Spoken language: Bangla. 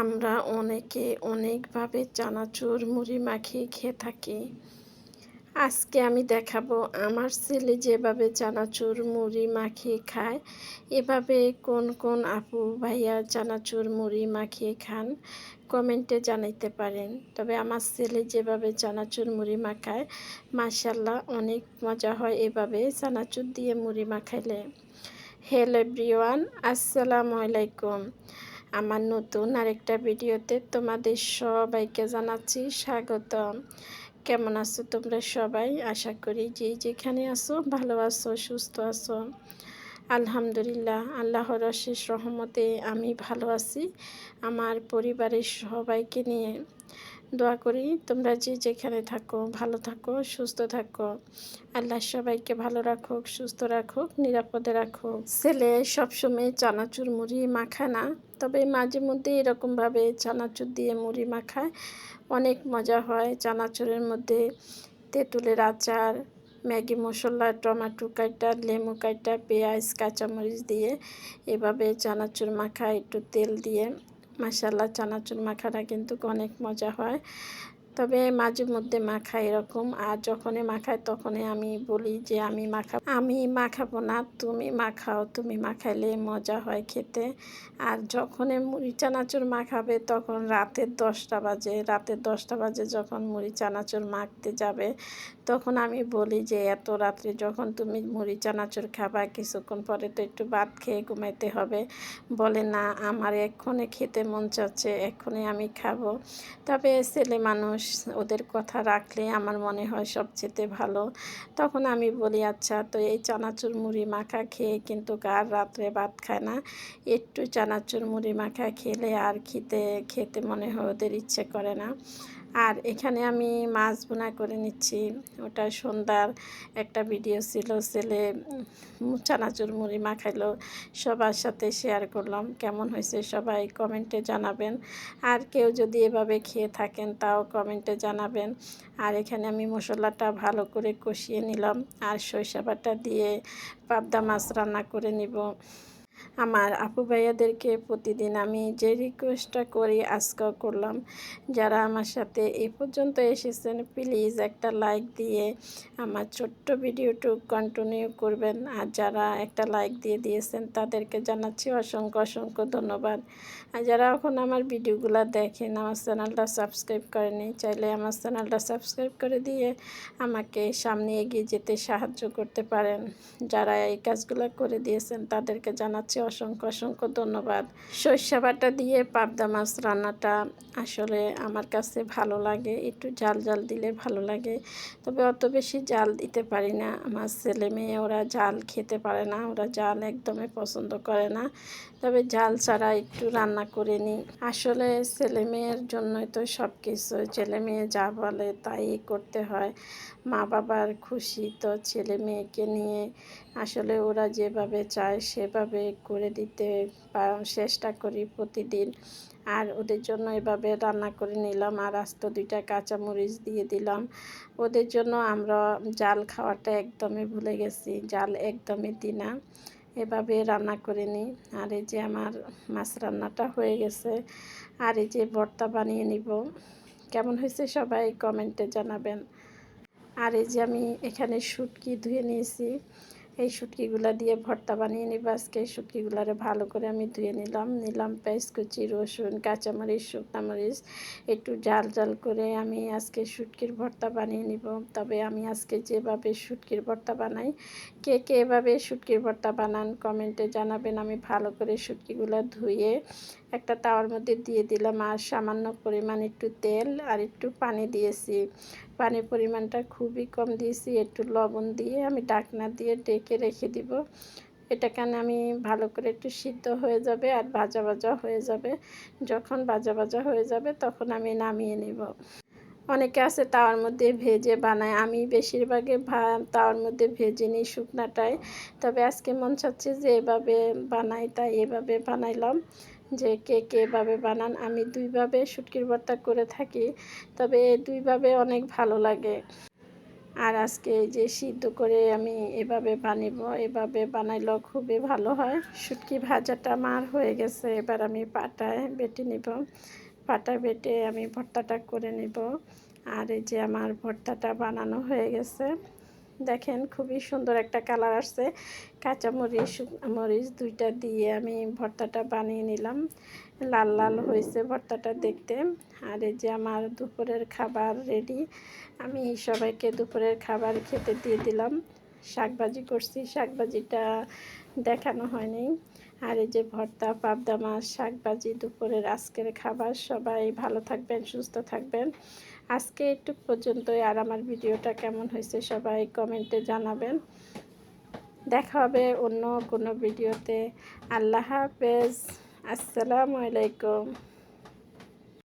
আমরা অনেকে অনেকভাবে চানাচুর, মুড়ি মাখিয়ে খেয়ে থাকি। আজকে আমি দেখাবো আমার ছেলে যেভাবে চানাচুর, মুড়ি মাখিয়ে খায়, এভাবে কোন কোন আপু ভাইয়া চানাচুর, মুড়ি মাখিয়ে খান কমেন্টে জানাইতে পারেন। তবে আমার ছেলে যেভাবে চানাচুর, মুড়ি মাখায় মাসাল্লাহ অনেক মজা হয় এভাবে চানাচুর দিয়ে মুড়ি মাখাইলে। হ্যালো এভরিওয়ান আসসালামু আলাইকুম। আমার নতুন আরেকটা ভিডিওতে তোমাদের সবাইকে জানাচ্ছি স্বাগতম। কেমন আছো তোমরা সবাই? আশা করি যে যেখানে আছো ভালো আছো, সুস্থ আছো। আলহামদুলিল্লাহ, আল্লাহর অশেষ রহমতে আমি ভালো আছি, আমার পরিবারের সবাইকে নিয়ে। দোয়া করি তোমরা যে যেখানে থাকো, ভালো থাকো, সুস্থ থাকো। আল্লাহ সবাইকে ভালো রাখুক, সুস্থ রাখুক, নিরাপদে রাখুক। ছেলে সবসময় চানাচুর মুড়ি মাখা না, তবে মাঝে মধ্যে এরকমভাবে চানাচুর দিয়ে মুড়ি মাখায়। অনেক মজা হয় চানাচুরের মধ্যে। তেঁতুলের আচার, ম্যাগি মশলা, টমেটো কাইটা, লেবু কাইটা, পেঁয়াজ, কাঁচামরিচ দিয়ে এভাবে চানাচুর মাখা একটু তেল দিয়ে। মাসাল্লা চানাচুর মাখাটা কিন্তু অনেক মজা হয়। তবে মাঝে মধ্যে মাখায় এরকম, আর যখনই মাখায় তখনই আমি বলি যে আমি মাখা, আমি মাখাবো না, তুমি মাখাও, তুমি মাখাইলে মজা হয় খেতে। আর যখনই মুড়ি চানাচুর মাখাবে তখন রাতের দশটা বাজে, রাতের দশটা বাজে যখন মুড়ি চানাচুর মাখতে যাবে তখন আমি বলি যে, এত রাত্রে যখন তুমি মুড়ি, চানাচুর খাবা, কিছুক্ষণ পরে তো একটু ভাত খেয়ে ঘুমাইতে হবে। বলে, না, আমার এক্ষণে খেতে মন চাচ্ছে এক্ষণে আমি খাব। তবে ছেলে মানুষ, ওদের কথা রাখলে আমার মনে হয় সবচেয়ে ভালো। তখন আমি বলি আচ্ছা তো এই চানাচুর মুড়ি মাখা খেয়ে কিন্তু কার রাত্রে ভাত খায় না। একটু চানাচুর মুড়ি মাখা খেলে আর খেতে খেতে মনে হয় ওদের ইচ্ছে করে না। আর এখানে আমি মাছ বোনা করে নিচ্ছি। ওটা সন্ধ্যার একটা ভিডিও ছিল, ছেলে চানাচুর, মুড়ি মাখাইলো, সবার সাথে শেয়ার করলাম। কেমন হয়েছে সবাই কমেন্টে জানাবেন। আর কেউ যদি এভাবে খেয়ে থাকেন, তাও কমেন্টে জানাবেন। আর এখানে আমি মশলাটা ভালো করে কষিয়ে নিলাম। আর সরিষা বাটা দিয়ে পাবদা মাছ রান্না করে নিব। আমার আপু ভাইয়াদেরকে প্রতিদিন আমি যে রিকোয়েস্টটা করি, আজকেও করলাম। যারা আমার সাথে এ পর্যন্ত এসেছেন প্লিজ একটা লাইক দিয়ে আমার ছোট্ট ভিডিওটু কন্টিনিউ করবেন। আর যারা একটা লাইক দিয়ে দিয়েছেন, তাদেরকে জানাচ্ছি অসংখ্য অসংখ্য ধন্যবাদ। আর যারা এখন আমার ভিডিওগুলো দেখেন, আমার চ্যানেলটা সাবস্ক্রাইব করেনি চাইলে আমার চ্যানেলটা সাবস্ক্রাইব করে দিয়ে আমাকে সামনে এগিয়ে যেতে সাহায্য করতে পারেন। যারা এই কাজগুলো করে দিয়েছেন, তাদেরকে জানাচ্ছি অসংখ্য অসংখ্য ধন্যবাদ। শস্যাবাটা বাটা দিয়ে পাবদা মাছ রান্নাটা আসলে আমার কাছে ভালো লাগে। একটু জাল জাল দিলে ভালো লাগে। তবে অত বেশি জাল দিতে পারি না। আমার ছেলে মেয়ে, ওরা জাল খেতে পারে না। ওরা জাল একদমই পছন্দ করে না। তবে জাল ছাড়া একটু রান্না করে নিই। আসলে ছেলে মেয়ের জন্যই তো সব কিছু ছেলে মেয়ে যা বলে তাই করতে হয়। মা বাবার খুশি তো ছেলে মেয়েকে নিয়ে আসলে ওরা যেভাবে চায় সেভাবে করে দিতে চেষ্টা করি প্রতিদিন। আর ওদের জন্য এভাবে রান্না করে নিলাম। আর আস্ত দুইটা কাঁচামরিচ দিয়ে দিলাম। ওদের জন্য আমরা জাল খাওয়াটা একদমই ভুলে গেছি। জাল একদমই দিই না। এভাবে রান্না করে নিই। আর এই যে আমার মাছ রান্নাটা হয়ে গেছে। আর এই যে ভর্তা বানিয়ে নিব। কেমন হয়েছে সবাই কমেন্টে জানাবেন। আর এই যে আমি এখানে শুটকি ধুয়ে নিয়েছি। এই শুটকিগুলো দিয়ে ভর্তা বানিয়ে নিব। আজকে এই শুটকিগুলারে ভালো করে আমি ধুয়ে নিলাম। নিলাম পেঁয়াজ কুচি, রসুন, কাঁচামরিচ শুকনামরিচ একটু জাল জাল করে আমি আজকে শুটকির ভর্তা বানিয়ে নিব। তবে আমি আজকে যেভাবে শুটকির ভর্তা বানাই, কে কে এভাবে শুটকির ভর্তা বানান কমেন্টে জানাবেন। আমি ভালো করে শুটকিগুলো ধুয়ে একটা তাওয়ার মধ্যে দিয়ে দিলাম। আর সামান্য পরিমাণ একটু তেল আর একটু পানি দিয়েছি। পানির পরিমাণটা খুবই কম দিয়েছি, একটু লবণ দিয়ে আমি ডাকনা দিয়ে ডেকে রেখে দিব। এটা কেন আমি ভালো করে একটু সিদ্ধ হয়ে যাবে আর ভাজা ভাজা হয়ে যাবে। যখন ভাজা ভাজা হয়ে যাবে তখন আমি নামিয়ে নিব। অনেকে আছে তাওয়ার মধ্যে ভেজে বানায়। আমি বেশিরভাগে তাওয়ার মধ্যে ভেজে নিই শুকনাটায়। তবে আজকে মন চাচ্ছে যে এভাবে বানাই, তাই এভাবে বানাইলাম। যে কে কে এভাবে বানান, আমি দুইভাবে শুটকির ভর্তা করে থাকি, তবে দুইভাবে অনেক ভালো লাগে। আর আজকে এই যে সিদ্ধ করে আমি এভাবে বানিব, এভাবে বানাইলেও খুবই ভালো হয়। শুটকি ভাজাটা আমার হয়ে গেছে, এবার আমি পাটায় বেটে নিব। পাটা বেটে আমি ভর্তাটা করে নিব। আর এই যে আমার ভর্তাটা বানানো হয়ে গেছে দেখেন খুবই সুন্দর একটা কালার আসছে। কাঁচামরিচ, মরিচ দুইটা দিয়ে আমি ভর্তাটা বানিয়ে নিলাম। লাল লাল হয়েছে ভর্তাটা দেখতে। আর এই যে আমার দুপুরের খাবার রেডি আমি সবাইকে দুপুরের খাবার খেতে দিয়ে দিলাম। শাকভাজি করছি, শাকভাজিটা দেখানো হয়নি। আর এই যে ভর্তা, পাবদা মাছ, শাকভাজি, দুপুরের আজকের খাবার। সবাই ভালো থাকবেন, সুস্থ থাকবেন। আজকে একটু পর্যন্তই। আর আমার ভিডিওটা কেমন হয়েছে সবাই কমেন্টে জানাবেন। দেখা হবে অন্য কোনো ভিডিওতে। আল্লাহ হাফেজ। আসসালামু আলাইকুম।